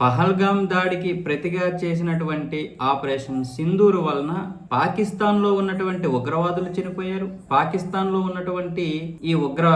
పహల్గామ్ దాడికి ప్రతిగా చేసినటువంటి ఆపరేషన్ సింధూరు వలన పాకిస్తాన్లో ఉన్నటువంటి ఉగ్రవాదులు చనిపోయారు. పాకిస్తాన్లో ఉన్నటువంటి ఈ ఉగ్ర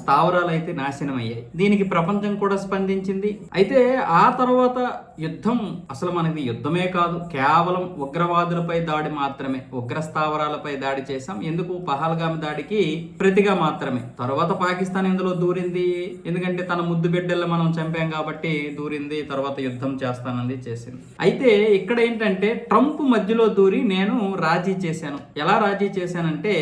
స్థావరాలు అయితే నాశనం అయ్యాయి దీనికి ప్రపంచం కూడా స్పందించింది. అయితే ఆ తర్వాత యుద్ధం అసలు మనది యుద్ధమే కాదు కేవలం ఉగ్రవాదులపై దాడి మాత్రమే ఉగ్ర స్థావరాలపై దాడి చేశాం. ఎందుకు? పహల్గామ్ దాడికి ప్రతిగా మాత్రమే. తర్వాత పాకిస్తాన్ ఇందులో దూరింది? ఎందుకంటే తన ముద్దు బిడ్డల్ని మనం చంపాం కాబట్టి దూరింది తర్వాత యుద్ధం చేస్తానంది చేసింది. అయితే ఇక్కడ ఏంటంటే ట్రంప్ మధ్యలో దూరి నేను రాజీ చేశాను. ఎలా రాజీ చేశానంటే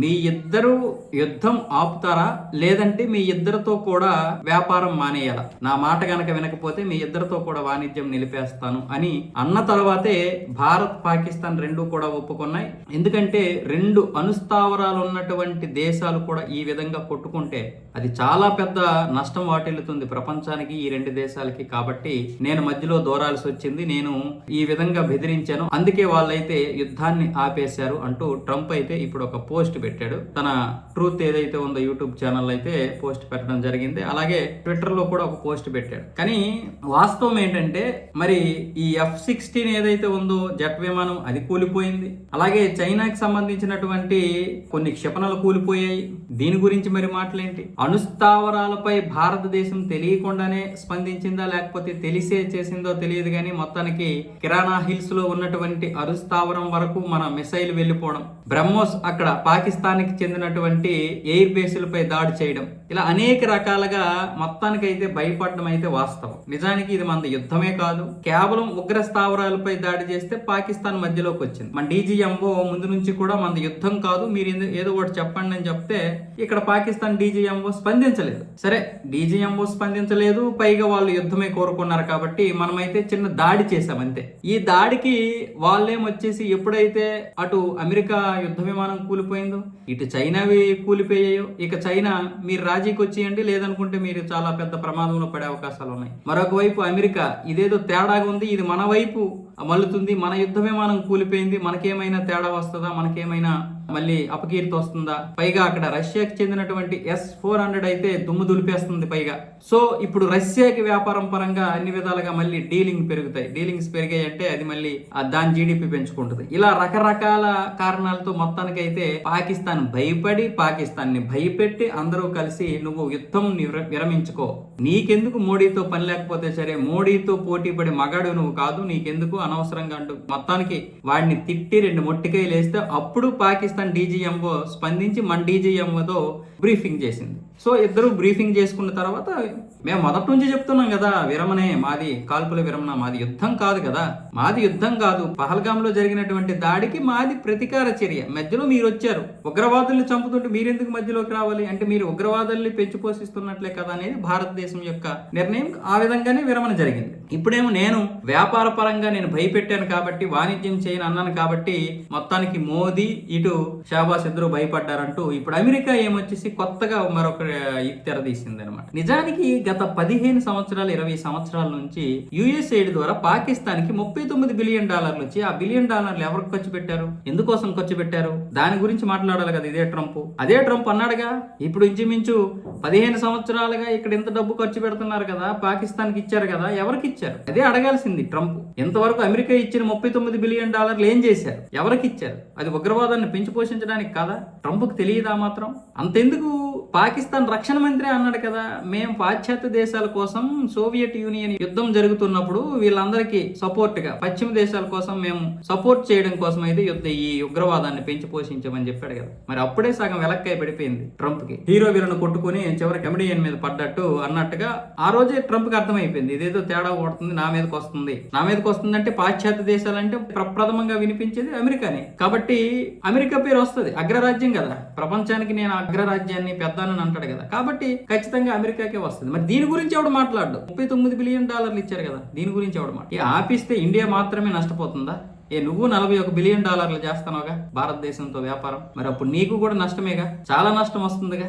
మీ ఇద్దరు యుద్ధం ఆపుతారా? లేదంటే మీ ఇద్దరితో కూడా వ్యాపారం మానేయాల? నా మాట గనక వినకపోతే మీ ఇద్దరితో కూడా వాణిజ్యం నిలిపేస్తాను అని అన్న తర్వాతే భారత్ పాకిస్తాన్ రెండు కూడా ఒప్పుకున్నాయి. ఎందుకంటే రెండు అనుస్థావరాలు ఉన్నటువంటి దేశాలు కూడా ఈ విధంగా కొట్టుకుంటే అది చాలా పెద్ద నష్టం వాటిల్లుతుంది ప్రపంచానికి ఈ రెండు దేశాలకి. కాబట్టి నేను మధ్యలో దూరాల్సి వచ్చింది. నేను ఈ విధంగా బెదిరించాను. అందుకే వాళ్ళైతే యుద్ధాన్ని ఆపేశారు అంటూ ట్రంప్ అయితే ఇప్పుడు ఒక పోస్ట్ పెట్టాడు. తన ట్రూత్ ఏదైతే ఉందో యూట్యూబ్ ఛానల్ అయితే పోస్ట్ పెట్టడం జరిగింది. అలాగే ట్విట్టర్లో కూడా ఒక పోస్ట్ పెట్టాడు. కానీ వాస్తవం ఏంటంటే మరి ఈ ఎఫ్ సిక్స్టీన్ ఏదైతే ఉందో జెట్ విమానం అది కూలిపోయింది. అలాగే చైనాకి సంబంధించినటువంటి కొన్ని క్షిపణలు కూలిపోయాయి. దీని గురించి మరి మాటలేంటి? అణుస్థావరాలపై భారతదేశం తెలియకుండానే స్పందించిందా? లేకపోతే తెలిసే చేసిందో తెలియదు కానీ మొత్తానికి కిరాణా హిల్స్లో ఉన్నటువంటి అరుస్థావరం వరకు మన మిసైల్ వెళ్ళిపోవడం. బ్రహ్మోస్ అక్కడ పాకిస్తాన్ పాకిస్తాన్కి చెందినటువంటి ఎయిర్ బేసులపై దాడి చేయడం. ఇలా అనేక రకాలుగా మొత్తానికైతే భయపడడం అయితే వాస్తవం. నిజానికి ఇది మన యుద్ధమే కాదు. కేవలం ఉగ్ర స్థావరాలపై దాడి చేస్తే పాకిస్తాన్ మధ్యలోకి వచ్చింది. మన డీజీఎంఓ ముందు నుంచి కూడా మన యుద్ధం కాదు. మీరు ఏందో- ఏదో ఒకటి చెప్పండి అని చెప్తే ఇక్కడ పాకిస్తాన్ డీజీఎంఓ స్పందించలేదు. సరే డీజీఎంఓ స్పందించలేదు. పైగా వాళ్ళు యుద్ధమే కోరుకున్నారు కాబట్టి మనమైతే చిన్న దాడి చేసాం అంతే. ఈ దాడికి వాళ్ళేం వచ్చేసి ఎప్పుడైతే అటు అమెరికా యుద్ధ విమానం కూలిపోయిందో ఇటు చైనావి కూలిపోయాయో ఇక చైనా మీరు రాజీకి వచ్చేయండి లేదనుకుంటే మీరు చాలా పెద్ద ప్రమాదంలో పడే అవకాశాలు ఉన్నాయి. మరొక వైపు అమెరికా ఇదేదో తేడాగా ఉంది ఇది మన వైపు. మల్లుతుంది మన యుద్ధ విమానం కూలిపోయింది. మనకేమైనా తేడా వస్తుందా? మనకేమైనా మళ్ళీ అపకీర్తి వస్తుందా? పైగా అక్కడ రష్యాకి చెందినటువంటి ఎస్ ఫోర్ హండ్రెడ్ అయితే దుమ్ము దులిపేస్తుంది పైగా. సో ఇప్పుడు రష్యాకి వ్యాపారం పరంగా అన్ని విధాలుగా మళ్ళీ డీలింగ్ పెరుగుతాయి. డీలింగ్స్ పెరిగాయి అంటే అది మళ్ళీ దాని జీడిపి పెంచుకుంటుంది. ఇలా రకరకాల కారణాలతో మొత్తానికి అయితే పాకిస్తాన్ భయపడి పాకిస్తాన్ని భయపెట్టి అందరూ కలిసి నువ్వు యుద్ధం నిర- విరమించుకో. నీకెందుకు మోడీతో పని లేకపోతే సరే? మోడీతో పోటీ పడి మగాడు నువ్వు కాదు. నీకెందుకు అనవసరంగా అంటూ మొత్తానికి వాడిని తిట్టి రెండు మొట్టికాయలు వేస్తే అప్పుడు పాకిస్తాన్ డీజీఎంఓ స్పందించి మన డీజీఎంఓతో బ్రీఫింగ్ చేసింది. సో ఇద్దరు బ్రీఫింగ్ చేసుకున్న తర్వాత మేము మొదటి నుంచి చెప్తున్నాం కదా విరమనే మాది కాల్పుల విరమణ మాది యుద్ధం కాదు కదా మాది యుద్ధం కాదు. పహల్గాంలో జరిగినటువంటి దాడికి మాది ప్రతీకార చర్య. మధ్యలో మీరు వచ్చారు. ఉగ్రవాదుల్ని చంపుతుంటే మీరెందుకు మధ్యలోకి రావాలి? అంటే మీరు ఉగ్రవాదుల్ని పెంచి పోషిస్తున్నట్లే కదా అనేది భారతదేశం యొక్క నిర్ణయం. ఆ విధంగానే విరమణ జరిగింది. ఇప్పుడేమో నేను వ్యాపార పరంగా నేను భయపెట్టాను కాబట్టి వాణిజ్యం చేయను అన్నాను కాబట్టి మొత్తానికి మోదీ ఇటు షాబాస్ ఇద్దరు భయపడ్డారంటూ ఇప్పుడు అమెరికా ఏమొచ్చేసి కొత్తగా మరొక తెర తీసింది అనమాట నిజానికి గత పదిహేను సంవత్సరాలు ఇరవై సంవత్సరాల నుంచి యుఎస్ ద్వారా పాకిస్తాన్కి ముప్పై తొమ్మిది బిలియన్ డాలర్లు వచ్చి ఆ బిలియన్ డాలర్లు ఎవరికి ఖర్చు పెట్టారు? ఎందుకోసం ఖర్చు పెట్టారు? దాని గురించి మాట్లాడాలి కదా ఇదే ట్రంప్. అదే ట్రంప్ అన్నాడుగా ఇప్పుడు ఇంచుమించు పదిహేను సంవత్సరాలుగా ఇక్కడ ఎంత డబ్బు ఖర్చు పెడుతున్నారు కదా పాకిస్తాన్కి ఇచ్చారు కదా ఎవరికి ఇచ్చారు? అదే అడగాల్సింది ట్రంప్. ఇంతవరకు అమెరికా ఇచ్చిన ముప్పై తొమ్మిది బిలియన్ డాలర్లు ఏం చేశారు? ఎవరికి ఇచ్చారు? అది ఉగ్రవాదాన్ని పెంచి పోషించడానికి కాదా? ట్రంప్కి తెలియదా మాత్రం? అంతెందుకు పాకిస్తాన్ రక్షణ మంత్రి అన్నాడు కదా మేము పాశ్చాత్య దేశాల కోసం సోవియట్ యూనియన్ యుద్ధం జరుగుతున్నప్పుడు వీళ్ళందరికీ సపోర్ట్గా పశ్చిమ దేశాల కోసం మేము సపోర్ట్ చేయడం కోసం అయితే యుద్ధ ఈ ఉగ్రవాదాన్ని పెంచి పోషించమని చెప్పాడు కదా. మరి అప్పుడే సగం వెలక్కాయ పడిపోయింది ట్రంప్కి హీరో వీళ్ళని కొట్టుకుని చివరి కమెడియన్ మీద పడ్డట్టు అన్నట్టుగా ఆ రోజే ట్రంప్కి అర్థమైపోయింది. ఇదేదో తేడా కొడుతుంది నా మీదకి వస్తుంది. నా మీదకి వస్తుంది అంటే పాశ్చాత్య దేశాలంటే ప్రప్రథమంగా వినిపించేది అమెరికానే. కాబట్టి అమెరికా పేరు వస్తుంది అగ్రరాజ్యం కదా. ప్రపంచానికి నేను అగ్రరాజ్యం అగ్రరాజ్యాన్ని పెద్దానని అంటాడు కదా. కాబట్టి ఖచ్చితంగా అమెరికాకే వస్తుంది. మరి దీని గురించి ఎవడు మాట్లాడు ముప్పై తొమ్మిది బిలియన్ డాలర్లు ఇచ్చారు కదా. దీని గురించి ఎవడు మాట ఆపిస్తే ఇండియా మాత్రమే నష్టపోతుందా? ఏ నువ్వు నలభై ఒక బిలియన్ డాలర్లు చేస్తానోగా? భారతదేశంతో వ్యాపారం. మరి అప్పుడు నీకు కూడా నష్టమేగా? చాలా నష్టం వస్తుందిగా.